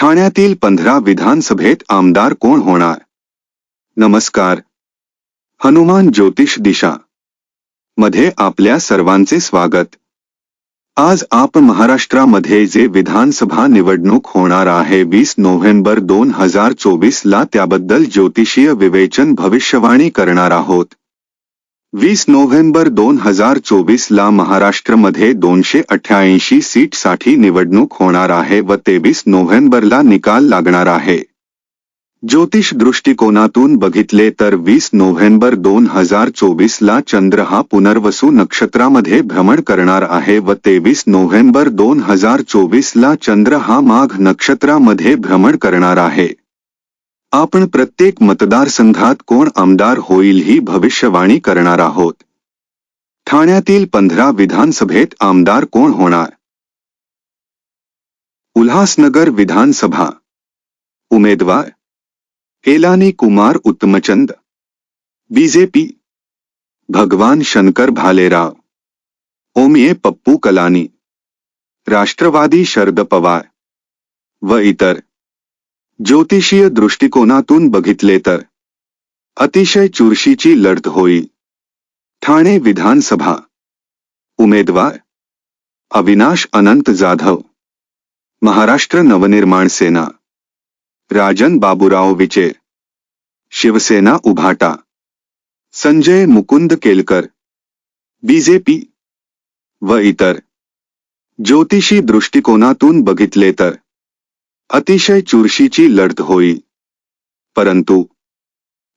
ठाण्यातील पंधरा विधानसभेत आमदार कोण होणार? नमस्कार. हनुमान ज्योतिष दिशा. मध्ये आपल्या सर्वांचे स्वागत. आज आप महाराष्ट्रामध्ये जे विधानसभा निवडणूक होणार आहे वीस नोव्हेंबर दोन हजार चोवीस ला त्याबद्दल ज्योतिषीय विवेचन भविष्यवाणी करणार आहोत. वीस नोव्हेंबर दोन हज़ार चोवीस ला महाराष्ट्रमध्ये दोनशे अठ्याऐंशी सीटसाठी निवडणूक होणार आहे व तेवीस नोव्हेंबरला निकाल लागणार आहे. ज्योतिष दृष्टिकोनातून बघितले तर वीस नोव्हेंबर दोन हज़ार चोवीस ला चंद्र हा पुनर्वसू नक्षत्रामध्ये भ्रमण करणार आहे व तेवीस नोव्हेंबर दोन हज़ार चोवीस ला चंद्र हा माघ नक्षत्रामध्ये भ्रमण करणार आहे. आपण प्रत्येक मतदारसंघात कोण आमदार होईल ही भविष्यवाणी करणार आहोत. ठाण्यातील पंधरा विधानसभेत आमदार कोण होणार? उल्हासनगर विधानसभा. उमेदवार. एलानी कुमार उत्तमचंद बीजेपी भगवान शंकर भालेराव. ओमिये पप्पू कलानी. राष्ट्रवादी शरद पवार. व इतर. ज्योतिषीय दृष्टिकोनातून बघितले तर अतिशय चुरशीची लढत होईल. ठाणे विधानसभा. उमेदवार अविनाश अनंत जाधव. महाराष्ट्र नवनिर्माण सेना. राजन बाबूराव विचे शिवसेना उभाटा. संजय मुकुंद केलकर. बीजेपी व इतर. ज्योतिषी दृष्टिकोनातून बघितले तर अतिशय चुरशीची लढत होईल. परंतु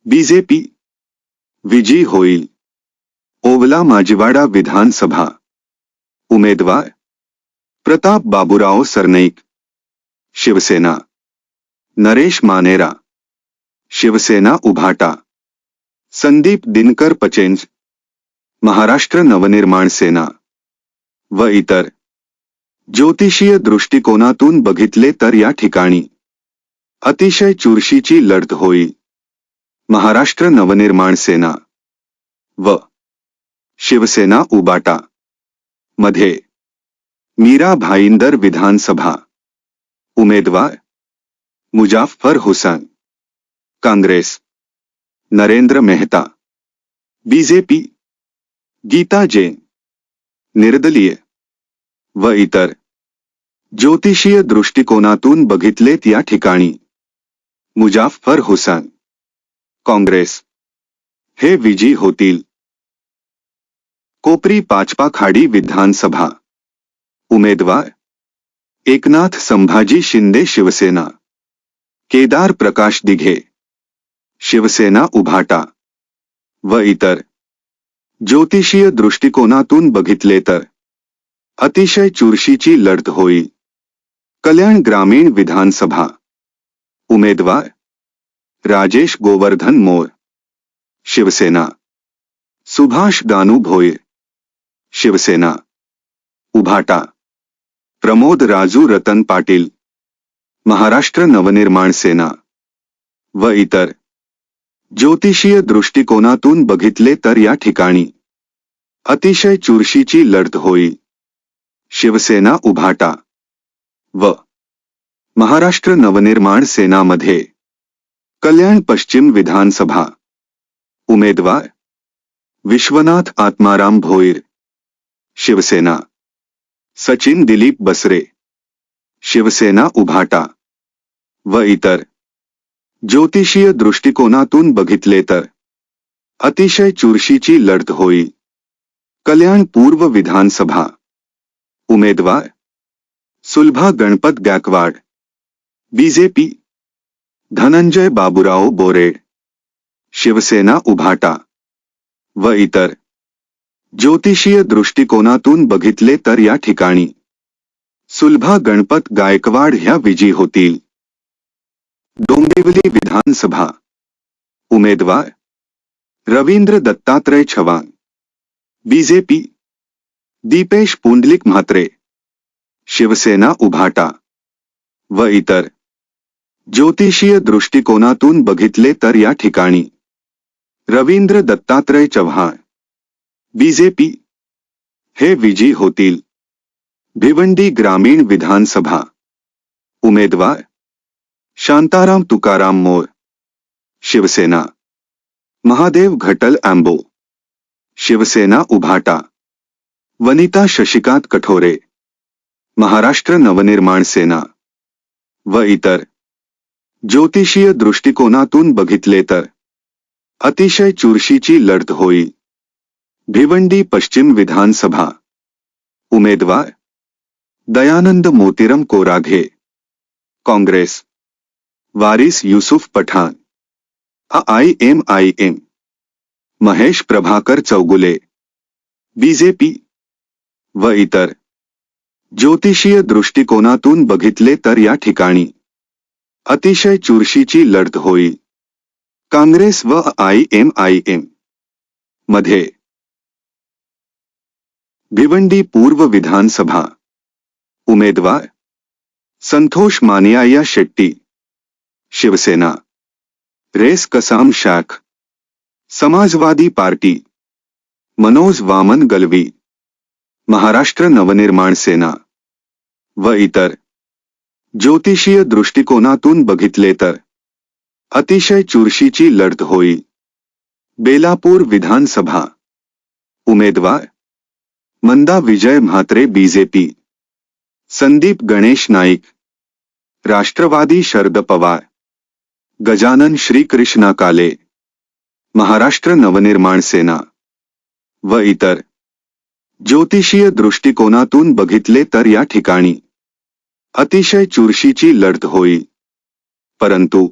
बीजेपी विजयी होईल. ओवला माजिवाडा विधानसभा. उमेदवार प्रताप बाबूराव सरनाईक शिवसेना. नरेश मानेरा. शिवसेना उभाटा. संदीप दिनकर पचेंज. महाराष्ट्र नवनिर्माण सेना. व इतर ज्योतिषीय दृष्टिकोनातून बघितले तर या ठिकाणी. अतिशय चुरशीची लढत होईल. महाराष्ट्र नवनिर्माण सेना. व. शिवसेना उबाटा. मध्ये. मीरा भाईंदर विधानसभा. उमेदवार. मुजाफर हुसैन. काँग्रेस. नरेंद्र मेहता. बीजेपी गीता जैन. निर्दलीय. व इतर. ज्योतिषीय दृष्टिकोनातून बघितलेत या ठिकाणी. मुजाफर हुसैन. काँग्रेस. हे विजी होतील. कोपरी पाचपा खाडी विधानसभा. उमेदवार. एकनाथ संभाजी शिंदे शिवसेना. केदार प्रकाश दिघे. शिवसेना उभाटा. व इतर. ज्योतिषीय दृष्टिकोनातून बघितले तर. अतिशय चुरशीची लढत होईल कल्याण ग्रामीण विधानसभा. उमेदवार. राजेश गोवर्धन मोर. शिवसेना. सुभाष दानू भोईर. शिवसेना. उभाटा. प्रमोद राजू रतन पाटील. महाराष्ट्र नवनिर्माण सेना. व इतर. ज्योतिषीय दृष्टिकोनातून बघितले तर या ठिकाणी. अतिशय चुरशीची लढत होईल शिवसेना उभाटा। व महाराष्ट्र नवनिर्माण सेनामध्ये कल्याण पश्चिम विधानसभा। उमेदवार विश्वनाथ आत्माराम भोईर। शिवसेना। सचिन दिलीप बसरे। शिवसेना उभाटा। व इतर। ज्योतिषीय दृष्टिकोनातून बघितले तर। अतिशय चुरशीची लढत होईल। कल्याण पूर्व विधानसभा। उमेदवार सुलभा गणपत गायकवाड बीजेपी धनंजय बाबूराव बोरेड शिवसेना उभाटा व इतर. ज्योतिषीय दृष्टिकोनातून बघितले तर या ठिकाणी सुलभा गणपत गायकवाड ह्या विजयी होतील. डोंबिवली विधानसभा उमेदवार रवींद्र दत्तात्रय चव्हाण बीजेपी दीपेश पुंडलिक म्हात्रे, शिवसेना उभाटा, व इतर. ज्योतिषीय दृष्टिकोनातून बघितले तर या ठिकाणी. रवींद्र दत्तात्रय चव्हाण बीजेपी हे विजयी होतील. भिवंडी ग्रामीण विधानसभा, उमेदवार. शांताराम तुकाराम मोर, शिवसेना. महादेव घटल अँबो, शिवसेना उभाटा. वनिता शशिकांत कठोरे महाराष्ट्र नवनिर्माण सेना व इतर. ज्योतिषीय दृष्टिकोनातून बघितले तर अतिशय चुरशीची लढत होईल. भिवंडी पश्चिम विधानसभा. उमेदवार Dayanand Motiram कोराघे. Congress. Waris Yusuf Pathan. I M I M. Mahesh Prabhakar Chougule. BJP व इतर. ज्योतिषीय दृष्टिकोनातून बघितले तर या ठिकाणी. अतिशय चुरशीची लढत होईल काँग्रेस व आय एम आय एम. मध्ये. भिवंडी पूर्व विधानसभा. उमेदवार. संतोष मानिया शेट्टी. शिवसेना. रेस कसाम शाख. समाजवादी पार्टी. मनोज वामन गलवी. महाराष्ट्र नवनिर्माण सेना व इतर ज्योतिषीय दृष्टिकोनातून बघितले तर अतिशय चुरशीची लढत होईल. बेलापूर विधानसभा उमेदवार मंदा विजय म्हात्रे बीजेपी संदीप गणेश नाईक राष्ट्रवादी शरद पवार गजानन श्रीकृष्णा काले महाराष्ट्र नवनिर्माण सेना व इतर ज्योतिषीय दृष्टिकोनातून बघितले तर या ठिकाणी अतिशय चुरशीची लढत होईल परंतु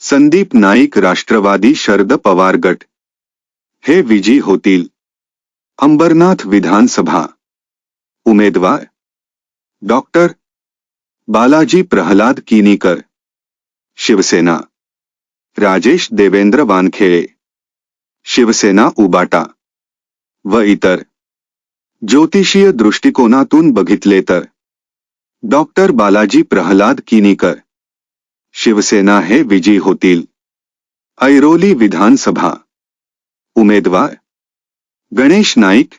संदीप नाईक राष्ट्रवादी शरद पवार गट हे विजयी होतील. अंबरनाथ विधानसभा उमेदवार डॉक्टर बालाजी प्रहलाद किनीकर, शिवसेना राजेश देवेंद्र वानखेळे शिवसेना उबाटा व इतर ज्योतिषीय दृष्टिकोनातून बघितले तर. डॉक्टर बालाजी प्रहलाद किनीकर. शिवसेना हे विजयी होतील. ऐरोली विधानसभा. उमेदवार. गणेश नाईक.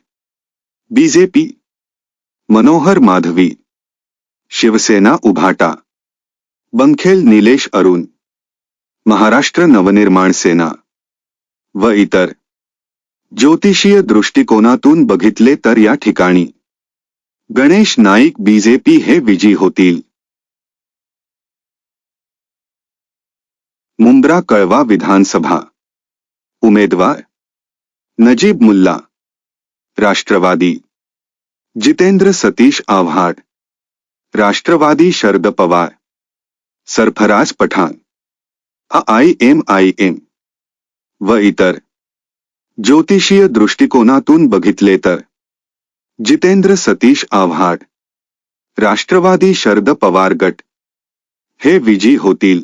बीजेपी मनोहर माधवी. शिवसेना उभाटा. बंखेल निलेश अरुण. महाराष्ट्र नवनिर्माण सेना. व इतर. ज्योतिषीय दृष्टिकोनातून बघितले तर या ठिकाणी. गणेश नाईक बीजेपी हे विजयी होतील. मुंब्रा कळवा विधानसभा. उमेदवार. Najib Mulla. Rashtrawadi. Jitendra Satish Awhad. Rashtrawadi Sharad Pawar. Sarfaraz Pathan. I M I M. व इतर. ज्योतिषीय दृष्टिकोनातून बघितले तर. जितेंद्र सतीश आव्हाड. राष्ट्रवादी शरद पवार गट. हे विजी होतील.